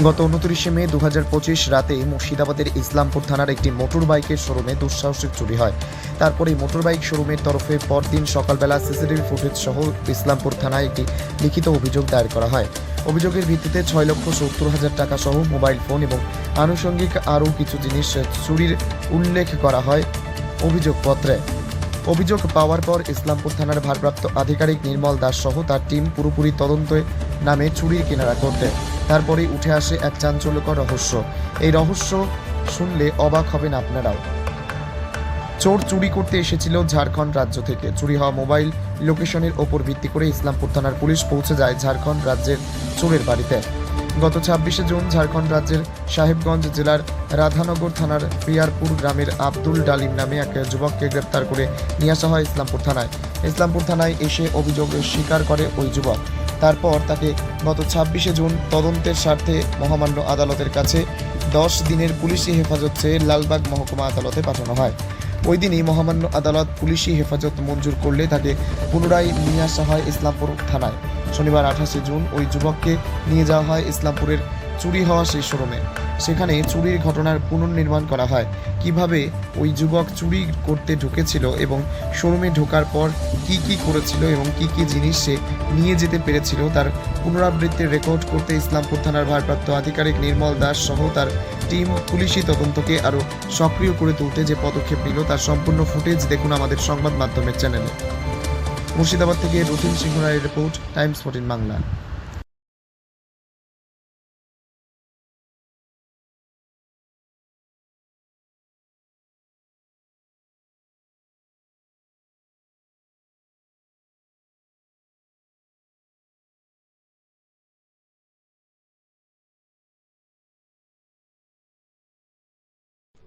গত উনত্রিশে মে দু হাজার পঁচিশ রাতে মুর্শিদাবাদের ইসলামপুর থানার একটি মোটর বাইকের শোরুমে দুঃসাহসিক চুরি হয়। তারপরে মোটর বাইক শোরুমের তরফে পরদিন সকালবেলা সিসিটিভি ফুটেজ সহ ইসলামপুর থানায় একটি লিখিত অভিযোগ দায়ের করা হয়। অভিযোগের ভিত্তিতে ছয় লক্ষ সত্তর হাজার টাকা সহ মোবাইল ফোন এবং আনুষঙ্গিক আরও কিছু জিনিস চুরির উল্লেখ করা হয় অভিযোগপত্রে। অভিযোগ পাওয়ার পর ইসলামপুর থানার ভারপ্রাপ্ত আধিকারিক নির্মল দাস সহ তার টিম পুরোপুরি তদন্তে নামে চুরির কিনারা করতে তারপরে উঠে আসে এক চাঞ্চল্যকর রহস্য। এই রহস্য শুনলে অবাক হবেন আপনারাও। চোর চুরি করতে এসেছিল ঝাড়খণ্ড রাজ্য থেকে। চুরি হওয়া মোবাইল লোকেশনের ওপর ভিত্তি করে ইসলামপুর থানার পুলিশ পৌঁছে যায় ঝাড়খণ্ড রাজ্যের চোরের বাড়িতে। গত ছাব্বিশে জুন ঝাড়খণ্ড রাজ্যের সাহেবগঞ্জ জেলার রাধানগর থানার প্রিয়ারপুর গ্রামের আব্দুল ডালিম নামে এক যুবককে গ্রেপ্তার করে নিয়ে আসা হয় ইসলামপুর থানায়। ইসলামপুর থানায় এসে অভিযোগ স্বীকার করে ওই যুবক। তারপর তাকে গত ছাব্বিশে জুন তদন্তের স্বার্থে মহামান্য আদালতের কাছে দশ দিনের পুলিশি হেফাজত চেয়ে লালবাগ মহকুমা আদালতে পাঠানো হয়। ওই দিনই মহামান্য আদালত পুলিশি হেফাজত মঞ্জুর করলে তাকে পুনরায় নিয়ে আসা হয় ইসলামপুর থানায়। শনিবার আঠাশে জুন ওই যুবককে নিয়ে যাওয়া হয় ইসলামপুরের চুরি হওয়া সেই শোরুমে সেখানে চুরির ঘটনার পুনর্নির্মাণ করা হয়। কীভাবে ওই যুবক চুরি করতে ঢুকেছিল এবং শোরুমে ঢোকার পর কি কি করেছিল এবং কি কি জিনিস সে নিয়ে যেতে পেরেছিল, তার পুনরাবৃত্তির রেকর্ড করতে ইসলামপুর থানার ভারপ্রাপ্ত আধিকারিক নির্মল দাস সহ তার টিম পুলিশি তদন্তকে আরও সক্রিয় করে তুলতে যে পদক্ষেপ নিল, তার সম্পূর্ণ ফুটেজ দেখুন আমাদের সংবাদ মাধ্যমের চ্যানেলে। মুর্শিদাবাদ থেকে রথিন সিংহ রায়ের রিপোর্ট, টাইমস ফোর্টিন বাংলা।